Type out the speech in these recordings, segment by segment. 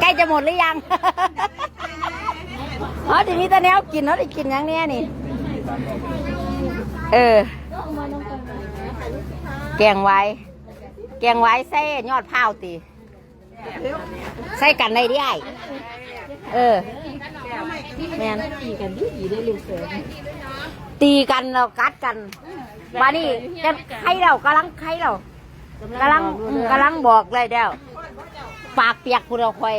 ใกล้จะหมดหรือยัง อ๋อทีนี้ตาแนวกินเนาะได้กินยังเนี้ยนี่ เออ แกงไว้ แกงไว้ใส่ยอดพร้าวตีใส่กันได้ดิไอ้เออ แมนตีกันดีได้ลูกเสือตีกันเรากัดกันมานี่จะใครเรากำลังใครเรากำลังอืมกำลังบอกเลยเดี๋ยว ปากเปียกพูดเราคอย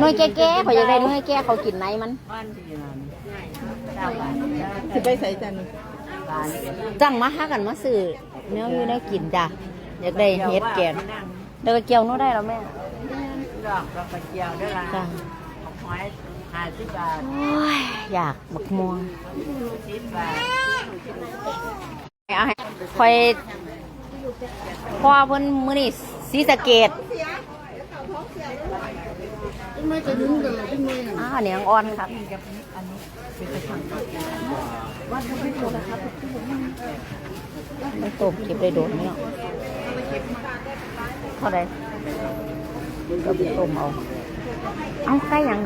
หน่วยแก่ๆเขาอยากได้หน่วยแก่เขากินไหนมันสิไปใส่จันจังมาหากันมาซื้อแนวอยู่แนวกินจ้ะอยากได้เฮ็ดแกงเดี๋ยวก็เกี่ยวนู้ได้แล้วแม่ดอกดอกกระเจียวด้วยล่ะจ้ะหอยห้าสิบบาทโอ้ยอยากบักม่วงสิบบาทเอาให้คอยพ่อเพิ่นมื้อนี้ศรีสะเกด อ้าวเหนียงอ่อนครับมันตบเก็บได้โดนไหมเนาะเท่าไรก็ไปต้มเอา เอาใกล้ยัง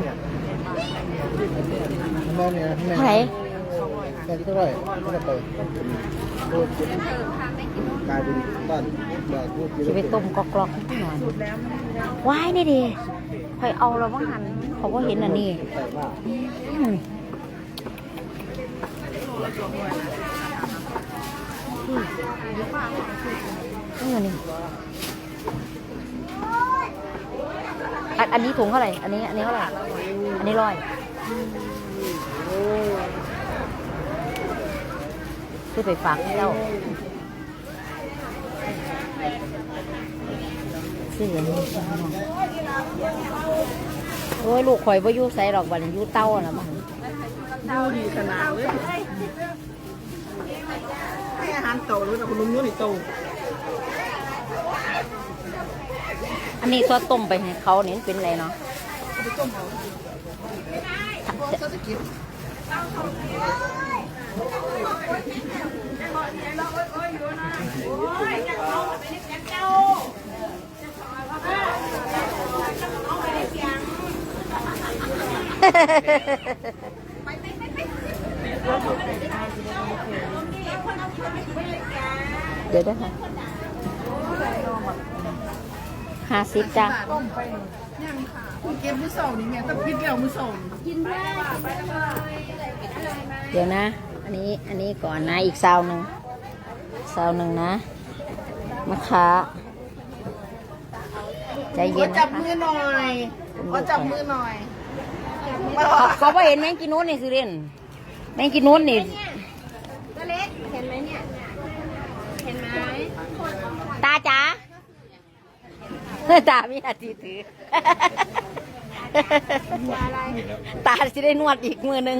แม่เนี่ยแม่เท่าไหร่แม่ที่เท่าไหร่ไม่ได้ไปพูดกลายเป็นบ้านแบบพูดเยจะอะไปต้มกรอกๆหน่อยว้ายนี่ดิ คอยเอาแล้วว่าหันเขาก็เห็นอันนี้แต่อืมเออนี่อันอันนี้ถุงเท่าไหร่ อันนี้ อันนี้เท่าไหร่ อันนี้ร้อยซื้อไปฝากเจ้า ซื้ออันนี้ฝากน้องโอ้ยลูกข่อยว่าอยู่ใส่หรอกวันนี้อยู่เต้าน่ะมันดูดีขนาดเลยให้อาหารโตหรือแต่คุณลุงนู้นนี่โตอันนี้ซอสต้มไปให้เขาเนี่ยเป็นไรเนาะไปต้มเอา เดี๋ยวได้ค่ะห้าสิบจ้ะต้มไปยังค่ะคุณเก็บมือสองนี่แม่ต้องพิดแล้วมือสองเดี๋ยวนะ อันนี้อันนี้ก่อนนะอีกซาวหนึ่งซาวหนึ่งนะมะขาใจเย็นนะจับคะมือหน่อยขอจับมือหน่อย เขาเขาไ่เห็นแมงกินนู้นนี่สิเรนแมงกินนู้นนี่ตัวเล็กเห็นไหมเนี่ยเห็นไหมตาจ๋าตามีอาทีถือตาจะได้นวดอีกมือหนึง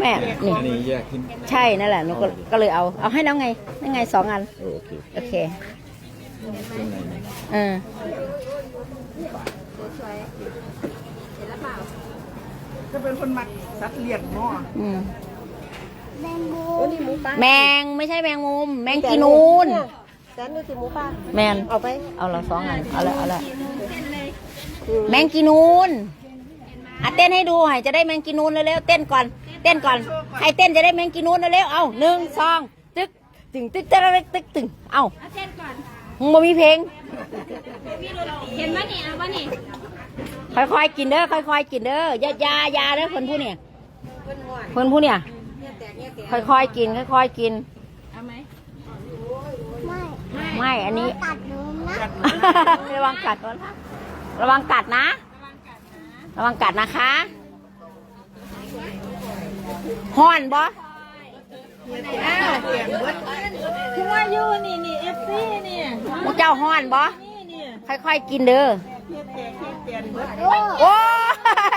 แม่นี่อันนี้แยกขึ้นใช่นั่นแหละหนูก็ก็เลยเอา เอาให้แล้วไงนั่นไงสองอันโอเคโอเคข้างในนะเออ จะเป็นคนมักสัตว์เลี้ยงเนาะอืมแมงมุโอ้มนี่หมูปลาแมงไม่ใช่แมงมุม แมงกีนูน แสนนี่สิหมูปลาแมน เอาไปเอาละสองอัน เอาละเอาละแมงกีนูนอะเต้นให้ดูให้จะได้แมงกีนูนเร็วๆเต้นก่อน เต้นก่อน ใครเต้นจะได้แมงกีนูนเร็วๆเอาหนึ่งสองตึกตึงตึกตึกตึกตึกตึงเอาเอาเส้นก่อนมึงบ่มีเพลงเห็นไหมนี่เอาวะนี่ ค่อยๆกินเด้อค่อยๆกินเด้ออย่าอย่าอย่าเด้อคนผู้เนี่ยคนผู้เนี่ยค่อยๆกิน ค่อยๆกิน เอาไหมไม่ไม่อันนี้ ตัดหนูนะระวังกัดก่อนระวังกัดนะ ระวังกัดนะคะห่อนบ่อ้าวเปลี่ยนเบิดคือว่าอยู่นี่นี่เอฟซีนี่พวกเจ้าห่อนบ่นี่นี่ค่อยๆกินเด้อเฮ็ดแตกเฮ็ดเปลี่ยนเบิดโอ้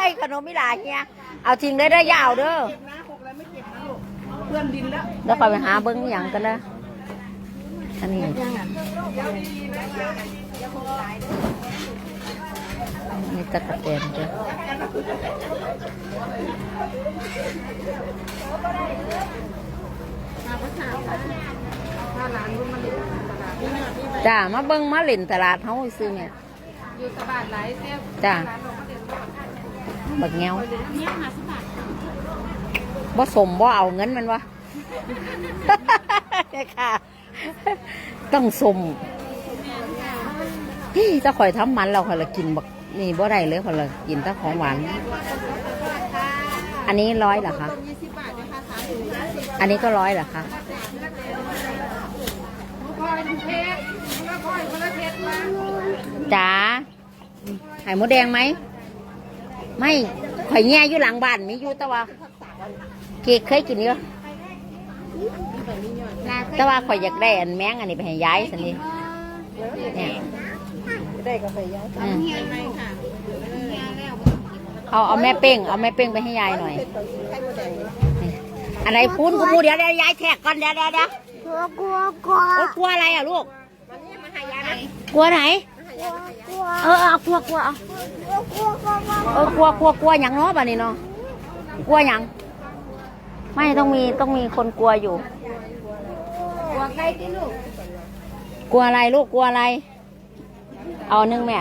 ยขนมมิลาเฮียเอาจริงได้ได้อยาวเด้อนะหกแล้วไม่เก็บนะลูกเพื่อนดินแล้วแล้วคอยไปหาเบิ้งอหย่างกันนะอันนี้นี่ตะกะแตนจ้ะจ้ามาเบิ้งมาเล่นตลาดเฮาซื้อเนี่ย อยู่ตลาดหลายเซลจ้าบักแงวบ่สมบ่เอาเงินมันวะ เนี่ยค่ะ ต้องสมเฮ้ยถ้าข่อยทำมันเราข่อยละกินบักนี่บ่ได้เลยข่อยละกินแต่ของหวาน อันนี้ร้อยเหรอคะ ยี่สิบบาทนะคะสามถุงห้าสิบอันนี้ก็ร้อยเหรอคะพอยเพชรแล้วพอยคนละเพชรมา จ๋าไข่มดแดงไหม ไม่ข่อยแง่อยู่หลังบ้านมีอยู่แต่ว่าเค้กเคยกินอยู่แต่ว่าข่อยอยากได้อันแมงอันนี้ไปให้ยายสินี่เนี่ยได้กาแฟย้ายอืมไหมค่ะเอาเอาแม่เป้งเอาแม่เป้งไปให้ยายหน่อยนี่อะไรพูนกูพูดเดี๋ยวเดี๋ยวยายแทกก่อนเดี๋ยวเดี๋ยวเดี๋ยวกลัวกลัวกลัวโอ๊ยกลัวอะไรอะลูกกลัวไหนกลัว เออเออเอากลัวกลัวเอากลัวกลัวกลัวเออกลัวกลัวกลัวอย่างเนาะบ้านี้เนาะกลัวอย่างไม่ต้องมีต้องมีคนกลัวอยู่ กลัวใครที่ลูกกลัวอะไรลูกกลัวอะไร เอาหนึ่งแม่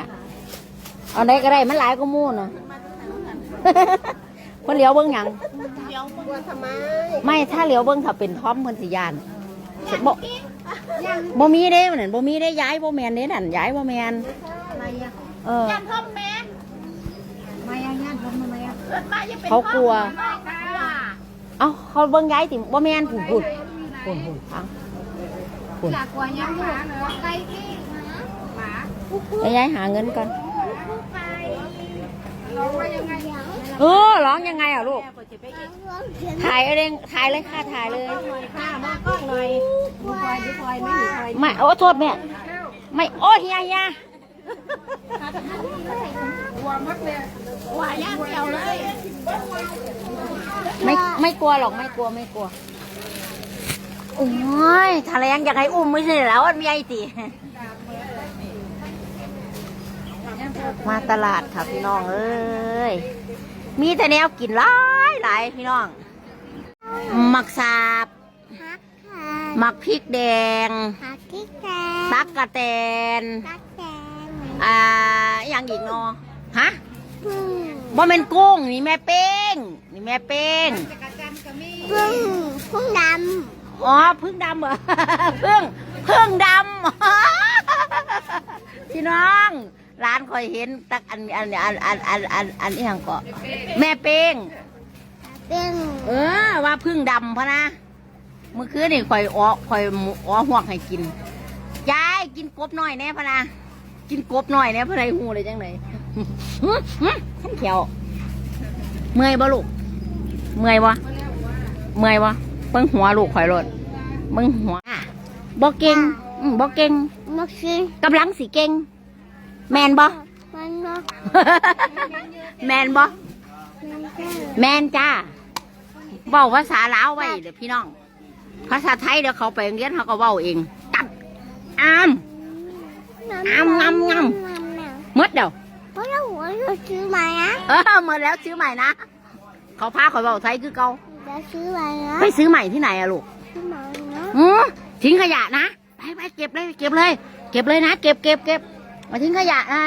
เอาได้ก็ได้มันหลายก็มู่นะคนเหลียวเบิ้งหยังกลัวทำไมไม่ถ้าเหลียวเบิ้งถ้าเป็นท้อมเพิ่นสิยานบ่บ่มีเด้มันนั่นบ่มีได้ย้ายบ่แมนเด้นั่นย้ายบ่แมน เออพ่อแม่มายังยันพ่อแม่มายังเป็นเขากลัวค่ะเอ้าเขาเบิ้งย้ายติบ่แมนผุดผุดผุดผุดฟังผุดหลักกว่ายังหมาเนอะใครที่หมาแล้วย้ายหาเงินก่อนเราว่ายังไงเออร้องยังไงอะลูก ถ่ายเอาเองถ่ายเลยค่ะถ่ายเลยค่ะมากล้องหน่อยดูพลอยดูพลอยไม่มีพลอย ไม่ โอ้โทษแม่ ไม่ โอ้เฮียเฮีย กลัวมากเลยกลัวย่างเดียวเลย ไม่ไม่กลัวหรอกไม่กลัวไม่กลัวโอ้ยทะเลงอยากให้อุ้มไม่ใช่แล้วมันมีไอตีมาตลาดค่ะพี่น้องเอ้ย มีแต่แนวกินหลายหลายพี่น้อง หมักสาบฮักค่ะหมักพริกแดงฮักที่แกตักกะแตนตักแกง อ่าอหย่างอีกเนาะฮะพึ่งบ่เป็นกุ้งนี่แม่เป้ง นี่แม่เป้งพึ่งพึ่งดอ๋อพึ่งดำเหรอพึ่งพึ่งดำพี่น้องร้านคอยเห็นตักอันอันอันอันอันอันอันอีหยังก็แม่เป้งำเป็นเออว่าพึ่งดำพะนะเมื่อคืนนี่คอยอ้อคอยอ้อหวกให้กินยายกินกบหน่อยแน่พะนะ กินกบหน่อยแน่พะไรหูเลยจังไหนขั้นเขียว เมื่อยบ่ลูก เมื่อยบ่เมื่อยบ่เบิ่งหัวลูกข่อยรถเบิ่งหัวบ่เก่งอืมบ่เก่งมักซินกำลังสิเก่ง แมนบ่มันเนาะแมนบ่มันก็แมนจ้าเว้าภาษาลาวไว้เดี๋ยวพี่น้อง ภาษาไทยเดี๋ยวเขาไปโรงเรียนเขาก็เว้าเองตับอาม งำงำงำหมดเดี๋ยวเพราะเราหัวเราซื้อมานะเออหมดแล้วซื้อใหม่นะเขาพาเขาเว้าไทยคือเก่าเราซื้อมานะไปซื้อใหม่ที่ไหนอะลูกซื้อมานะอือทิ้งขยะนะไปไปเก็บเลยเก็บเลย เก็บเลยนะ เก็บเก็บเก็บมาทิ้งขยะนะ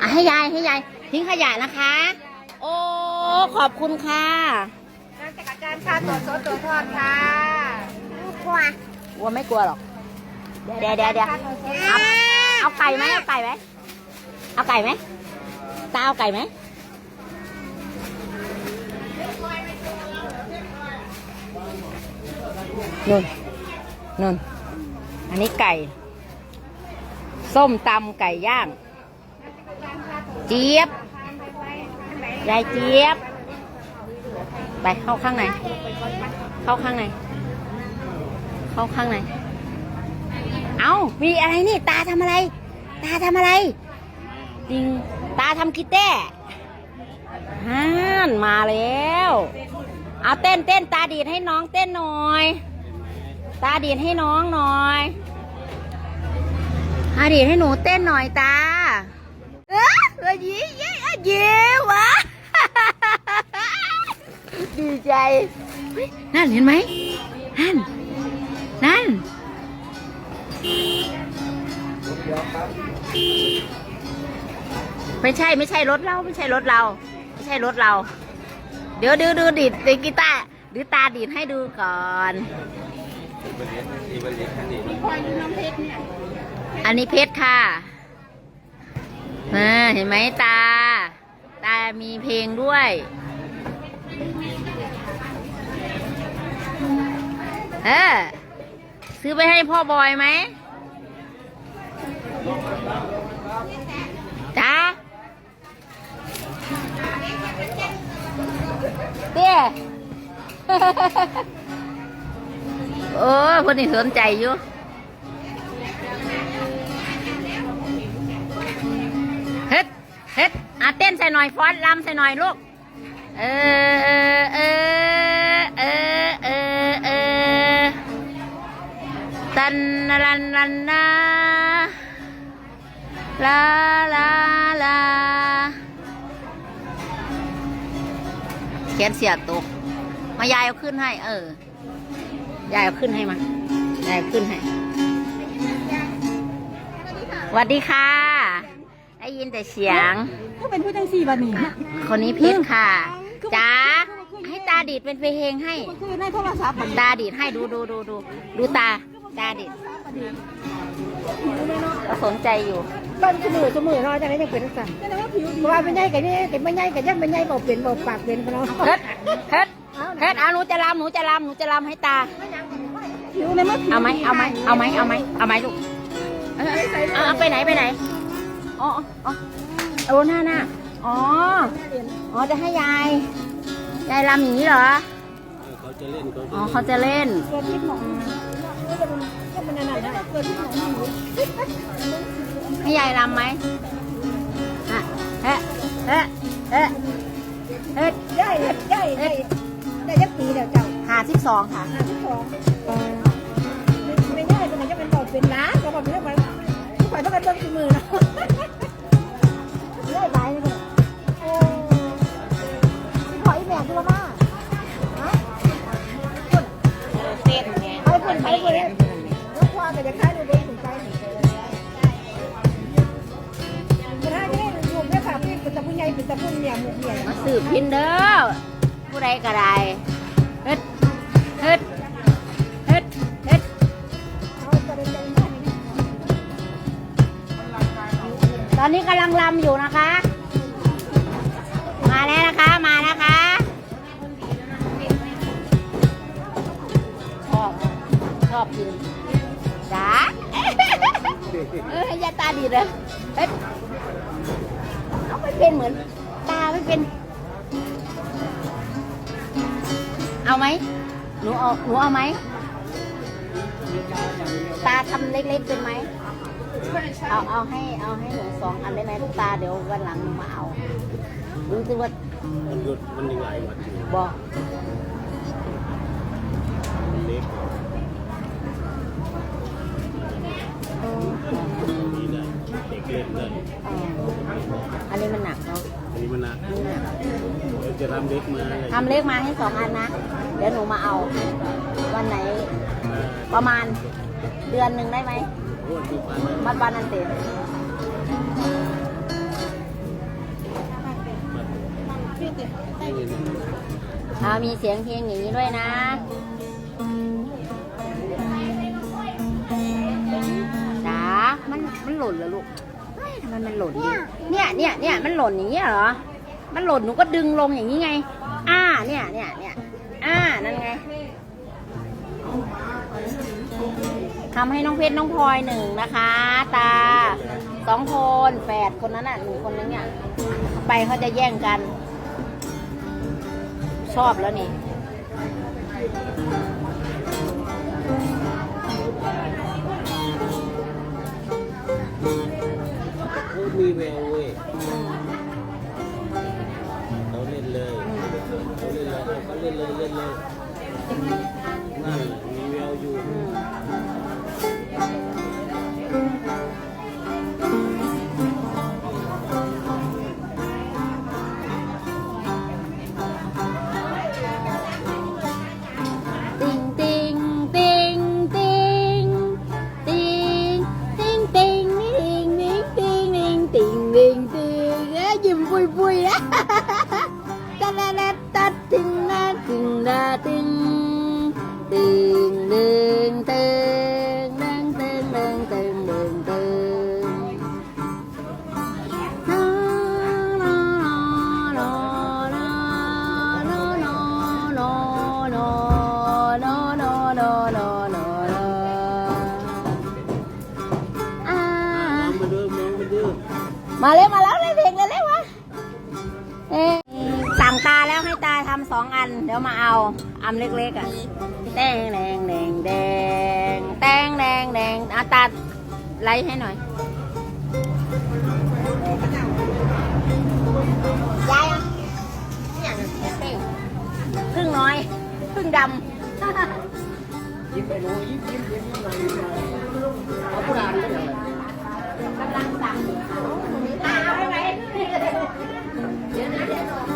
อะให้ยายให้ยายทิ้งขยะนะคะ โอ้ขอบคุณค่ะการจัดการค่าตัวสดตัวทอดค่ะกลัวกลัวไม่กลัวหรอก เดี๋ยวเดี๋ยวเดี๋ยวเอาเอาไก่ไหมเอาไก่ไหมเอาไก่ไหมตาเอาไก่ไหมนุ่นนุ่นอันนี้ไก่ ส้มตำไก่ย่าง เจี๊ยบยายเจี๊ยบ ไปเข้าข้างใน เข้าข้างใน เข้าข้างใน เอามีอะไรนี่ ตาทำอะไร ตาทำอะไรจริงตาทำกิเต้ฮ่านมาแล้ว เอาเต้นเต้นตาดีดให้น้องเต้นหน่อย ตาดีดให้น้องหน่อยตาดีดให้หนูเต้นหน่อยตา เออเออยิ้มยิ้มยิ้มวะดีใจ นั่นเห็นไหมนั่น นั่น ไม่ใช่ไม่ใช่รถเราไม่ใช่รถเรา ไม่ใช่รถเรา เดี๋ยวดูดูดีดดีกีตาร์หรือตาดีดให้ดูก่อนอันนี้เพชรค่ะอ่าเห็นไหมตา ตามีเพลงด้วยเออซื้อไปให้พ่อบอยไหมจ้า เตี้ยโอ้คนนี้สนใจอยู่เฮ็ดเฮ็ดอะเต้นใส่หน่อยฟอนลำใส่หน่อยลูก เออเออเออเออเออตันรันรันนาลาลา นเสียตก มายายเอาขึ้นให้ เออ ยายเอาขึ้นให้มายายเอาขึ้นให้สวัสดีค่ะ ได้ยินแต่เสียง ก็เป็นผู้จังสี่บัดนี้คนนี้เพชรค่ะจ้าให้ตาดีดเป็นเพลงให้ก็คือในโทรศัพท์บัดนี้ตาดีดให้ดูดูดูดูดูตา ตาดีด ก็สนใจอยู่บ้านสมือสมือเนาะจังได๋จังเป็นจังซั่นแต่ว่าผิวดีว่าเป็นใหญ่กันนี่แต่บ่ใหญ่กันยังเป็นใหญ่บ่เป็นบ่ปากเป็นเนาะเฮ็ดเฮ็ดเฮ็ดเอาหนูจะรำหนูจะรำหนูจะรำให้ตาผิวในมันเอาไหมเอาไหมเอาไหมเอาไหมเอาไหมลูกเออเอาเอาไปไหนไปไหนอ๋ออ๋อโอ้หน้าหน้าอ๋ออ๋อจะให้ยายยายรำอย่างนี้เหรอเขาจะเล่นเขาอ๋อเขาจะเล่น เกิดที่หมองก็เอันนั้นนะเกิดที่หญ่ให้ยายรำไหมอะเฮ้เฮ้เฮ้เฮ้ได้ได้ได้ได้จักปีแล้วเจ้าหาสิบสองค่ะ หาสิบสองไม่ได้เป็นจะเป็นบ่เป็นล้านก็บ่เป็นว่าข่อย อบกินจ้าเออให้ยาตาดีเลยเฮ้ยเอาไม่เป็นเหมือน ตาไม่เป็น เอาไหมหนูเอาหนูเอาไหมตาทำเล็กๆเป็นไหมเอาเอาให้เอาให้หนูสองอันได้ไหมลูกตาเดี๋ยววันหลังหนูมาเอารู้สึกว่ามันหยุดมันยังไหลวัดอยู่บอก อออันนี้มันหนักเนาะอันนี้มันหนักอันนี้หนัก เดี๋ยวจะทำเล็กมาอะไรทำเลขมาให้สองอันนะ เดี๋ยวหนูมาเอา วันไหนประมาณเดือนหนึ่งได้ไหมรวดทุกวันนะมัดวันนันเต็มให้เงินเอามีเสียงเพลงอย่างนี้ด้วยนะ จ๋า มันมันหล่นเหรอลูก เฮ้ยทำไมมันหล่นดิเนี่ยเนี่ยเนี่ยมันหล่นอย่างนี้เหรอ มันหล่นหนูก็ดึงลงอย่างนี้ไง อ่า เนี่ยเนี่ยเนี่ยอ่า นั่นไงทำให้น้องเพชรน้องพลอยหนึ่งนะคะ ตาสองคนแฝดคนนั้นอะหนึ่งคนนึงเนี่ยไปเขาจะแย่งกัน ชอบแล้วนี่ มีแววเว้ยเขาเล่นเลยเขาเล่นเลยเขาเล่นเลยเล่นเลยนั่นมีแววอยู่ มาเลยมาแล้วเลยเด็กเลยเลยวะเอ๊ะสั่งตาแล้วให้ตาทำสองอัน เดี๋ยวมาเอาอันเล็กๆอะแดงแดงแดงแดงแดงแดงแดงอาตาไล่ให้หน่อยยายอะอย่างเป้งครึ่งน้อยครึ่งดำยิ้มไปรู้ยิ้มยิ้มยิ้มยิ้มหน่อยยิ้มหน่อยเอาผู้ด่านก็อย่างไรกำลังสั่ง 거.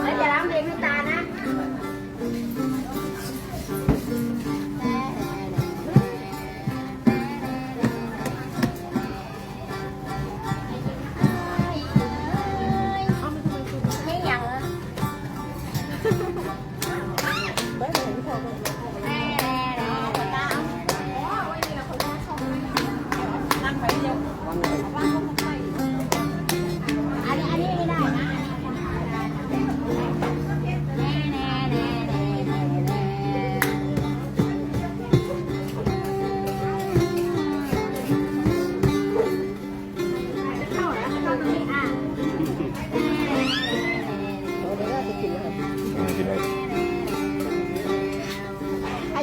ใคร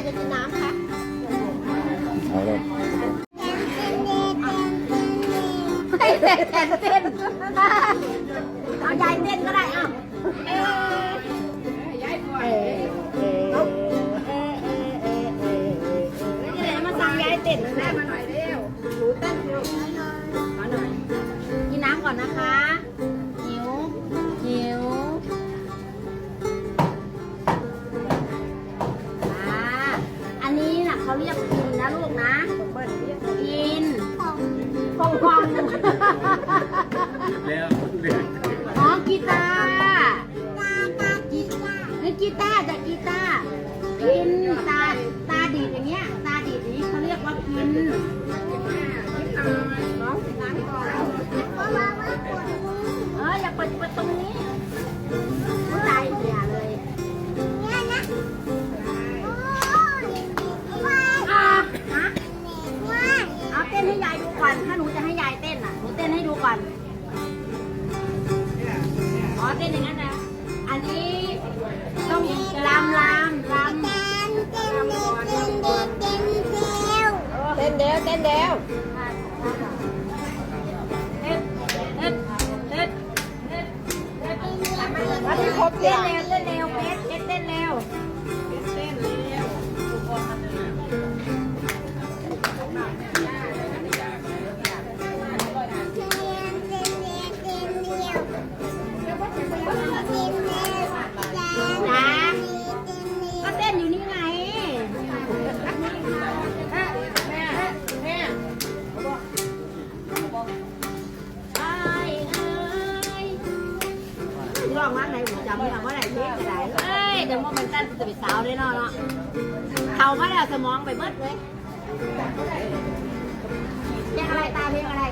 จะกินน้ำคะเอาเลย เต้นเต้นเต้น เขาเรียกกินนะลูกนะกินฟองฟองแล้วเดือดอ๋อกีตาร์กีนี่กีตาร์จากกีตาร์กินตาตาดีดอย่างเงี้ย ตาดีดอย่างนี้เขาเรียกว่ากินเอออย่าเปิดประตู เต้นอย่างนั้นนะอันนี้ต้องลำลำลำเต้นเดียวเต้นเดียว เอ้ยแต่ว่ามันตั้นจะเป็นสาวเลยเนาะเนาะเขามาแล้วสมองไปเบิดเลยเพลงอะไรตาเพลงอะไร